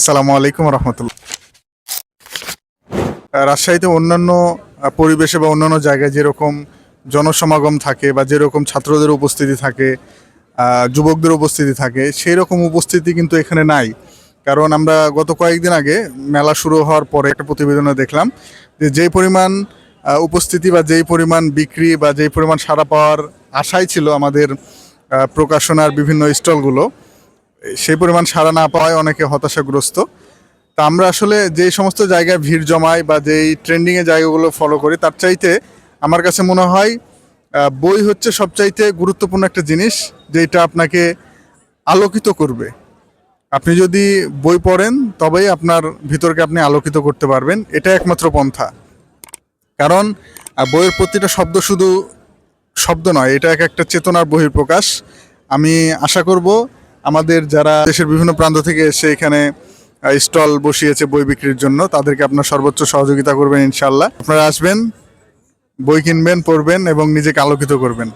আসসালামু আলাইকুম রহমতুল্লাহ। রাজশাহীতে অন্যান্য পরিবেশে বা অন্যান্য জায়গায় যেরকম জনসমাগম থাকে বা যেরকম ছাত্রদের উপস্থিতি থাকে যুবকদের উপস্থিতি থাকে সেই রকম উপস্থিতি কিন্তু এখানে নাই। কারণ আমরা গত কয়েকদিন আগে মেলা শুরু হওয়ার পরে একটা প্রতিবেদনে দেখলাম যে যেই পরিমাণ উপস্থিতি বা যেই পরিমাণ বিক্রি বা যেই পরিমাণ সাড়া পাওয়ার আশাই ছিল আমাদের প্রকাশনার বিভিন্ন স্টলগুলো সেই পরিমাণ সাড়া না পাওয়ায় অনেকে হতাশাগ্রস্ত। তা আমরা আসলে যে সমস্ত জায়গায় ভিড় জমাই বা যেই ট্রেন্ডিংয়ে জায়গাগুলো ফলো করি, তার চাইতে আমার কাছে মনে হয় বই হচ্ছে সবচাইতে গুরুত্বপূর্ণ একটা জিনিস যেটা আপনাকে আলোকিত করবে। আপনি যদি বই পড়েন, তবেই আপনার ভিতরকে আপনি আলোকিত করতে পারবেন। এটা একমাত্র পন্থা। কারণ বইয়ের প্রতিটা শব্দ শুধু শব্দ নয়, এটা এক একটা চেতনার বহিঃপ্রকাশ। আমি আশা করব আমাদের যারা দেশের বিভিন্ন প্রান্ত থেকে এসে এখানে স্টল বসিয়েছে বই বিক্রির জন্য, তাদেরকে আপনার সর্বোচ্চ সহযোগিতা করবেন ইনশাল্লাহ আপনারা আসবেন, বই কিনবেন, পড়বেন এবং নিজেকে আলোকিত করবেন।